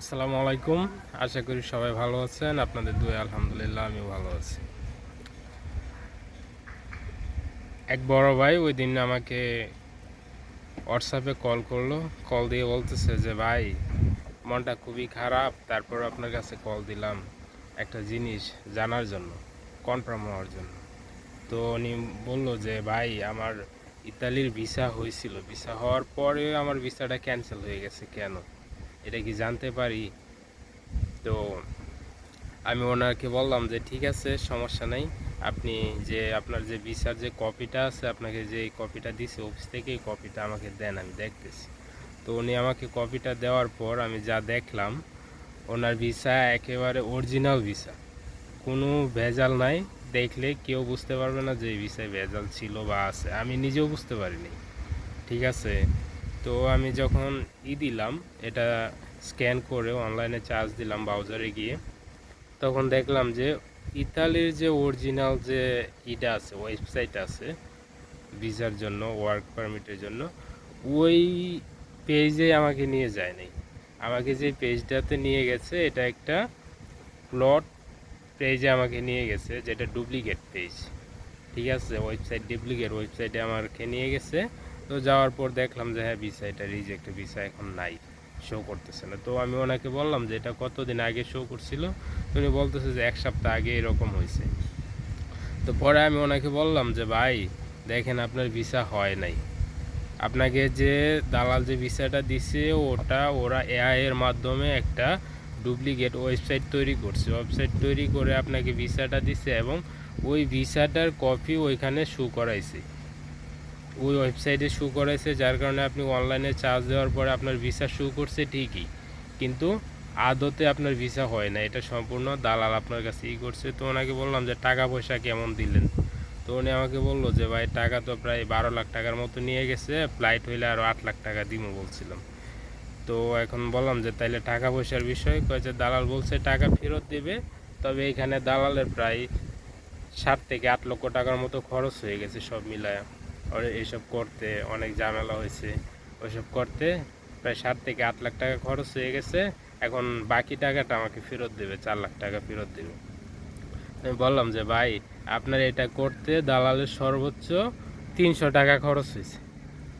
আসসালামু আলাইকুম। আশা করি সবাই ভালো আছেন। আপনাদের দুই আলহামদুলিল্লাহ, আমিও ভালো আছি। এক বড় ভাই ওই দিন আমাকে হোয়াটসঅ্যাপে কল করল। কল দিয়ে বলতেছে যে, ভাই, মনটা খুবই খারাপ। তারপর আপনার কাছে কল দিলাম একটা জিনিস জানার জন্য কনফার্ম হওয়ার জন্য। তো উনি বলল যে, ভাই, আমার ইতালির ভিসা হয়েছিল। ভিসা হওয়ার পরে আমার ভিসাটা ক্যান্সেল হয়ে গেছে কেন? এটা কি জানতে পারি? তো আমি ওনাকে বললাম যে, ঠিক আছে, সমস্যা নাই। আপনি যে আপনার যে ভিসার যে কপিটা আছে, আপনাকে যে কপিটা দিছে, অফিস থেকে এই কপিটা আমাকে দেন, আমি দেখতেছি। তো উনি আমাকে কপিটা দেওয়ার পর আমি যা দেখলাম, ওনার ভিসা একেবারে অরিজিনাল ভিসা। কোনো ভেজাল নাই। দেখলে কেউ বুঝতে পারবে না যে এই ভিসায় ভেজাল ছিল বা আছে। আমি নিজেও বুঝতে পারিনি। ঠিক আছে? তো আমি যখন ই দিলাম, এটা স্ক্যান করে অনলাইনে চার্জ দিলাম ব্রাউজারে গিয়ে। তখন দেখলাম যে ইতালির যে অরিজিনাল যে ইটা আছে ওয়েবসাইট আছে, ভিসার জন্য ওয়ার্ক পারমিটের জন্য, ওই পেজে আমাকে নিয়ে যায় নাই। আমাকে যে পেজটাতে নিয়ে গেছে, এটা একটা প্লট পেজে আমাকে নিয়ে গেছে, যেটা ডুপ্লিকেট পেজ ঠিক আছে? ওয়েবসাইট ডুপ্লিকেট ওয়েবসাইটে আমাকে নিয়ে গেছে। তো যাওয়ার পর দেখলাম যে হ্যাঁ ভিসা এটা রিজেক্ট ভিসা এখন নাই। শো করতেছে না। তো আমি ওনাকে বললাম যে, এটা কতদিন আগে শো করছিল? উনি বলতেছে যে, এক সপ্তাহ আগে এরকম হয়েছে। তো পরে আমি ওনাকে বললাম যে, ভাই, দেখেন আপনার ভিসা হয় নাই। আপনাকে যে দালাল যে ভিসাটা দিছে, ওটা ওরা এআইয়ের মাধ্যমে একটা ডুপ্লিকেট ওয়েবসাইট তৈরি করছে। ওয়েবসাইট তৈরি করে আপনাকে ভিসাটা দিছে এবং ওই ভিসাটার কপি ওইখানে শু করাইছে। ওই ওয়েবসাইটে শু করেছে যার কারণে আপনি অনলাইনে চার্জ দেওয়ার পরে আপনার ভিসা শু করছে ঠিকই। কিন্তু আদতে আপনার ভিসা হয় না, এটা সম্পূর্ণ দালাল আপনার কাছে ই করছে। তো ওনাকে বললাম যে, টাকা পয়সা কেমন দিলেন? তো উনি আমাকে বলল যে, ভাই, টাকা তো প্রায় বারো লাখ টাকার মতো নিয়ে গেছে ফ্লাইট হইলে আরও আট লাখ টাকা দিব বলছিলাম। তো এখন বললাম যে, তাইলে টাকা পয়সার বিষয়? কয়েছে দালাল বলছে টাকা ফেরত দেবে, তবে এখানে দালালের প্রায় সাত থেকে আট লক্ষ টাকার মতো খরচ হয়ে গেছে সব মিলায়। এইসব করতে অনেক ঝামেলা হয়েছে। ওইসব করতে প্রায় সাত থেকে আট লাখ টাকা খরচ হয়ে গেছে। এখন বাকি টাকাটা আমাকে ফেরত দেবে, চার লাখ টাকা ফেরত দেবে। আমি বললাম যে, ভাই, আপনার এটা করতে দালালের সর্বোচ্চ তিনশো টাকা খরচ হয়েছে।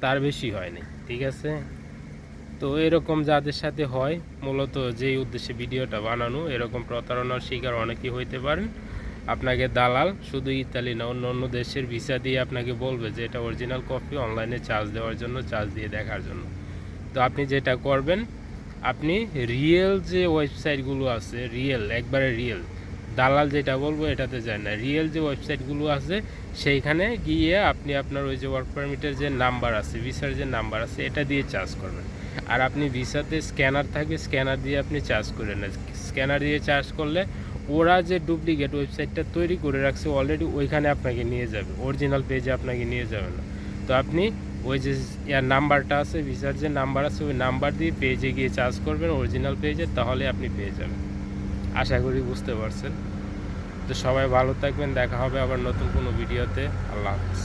তার বেশি হয়নি, ঠিক আছে? তো এরকম যাদের সাথে হয়, মূলত যেই উদ্দেশ্যে ভিডিওটা বানানো, এরকম প্রতারণার শিকার অনেকেই হইতে পারেন। আপনাকে দালাল, শুধু ইতালি না, অন্য অন্য দেশের ভিসা দিয়ে আপনাকে বলবে যে এটা অরিজিনাল কপি অনলাইনে চার্জ দেওয়ার জন্য চার্জ দিয়ে দেখার জন্য। তো আপনি যেটা করবেন, আপনি রিয়েল যে ওয়েবসাইটগুলো আছে রিয়েল একবারে রিয়েল দালাল যেটা বলব এটাতে যায় না। রিয়েল যে ওয়েবসাইটগুলো আছে, সেইখানে গিয়ে আপনি আপনার ওই যে ওয়ার্ক পারমিটের যে নাম্বার আছে ভিসার যে নাম্বার আছে, এটা দিয়ে চার্জ করবেন। আর আপনি ভিসাতে স্ক্যানার থাকবে স্ক্যানার দিয়ে আপনি চার্জ করে নেন। স্ক্যানার দিয়ে চার্জ করলে ওরা যে ডুপ্লিকেট ওয়েবসাইটটা তৈরি করে রাখছে অলরেডি ওইখানে আপনাকে নিয়ে যাবে। অরিজিনাল পেজে আপনাকে নিয়ে যাবে না। তো আপনি ওই যে ইয়ার নাম্বারটা আছে ভিসার যে নাম্বার আছে, ওই নাম্বার দিয়ে পেজে গিয়ে চার্জ করবেন অরিজিনাল পেজে তাহলে আপনি পেয়ে যাবেন। আশা করি বুঝতে পারছেন। তো সবাই ভালো থাকবেন, দেখা হবে আবার নতুন কোনো ভিডিওতে। আল্লাহ হাফিজ।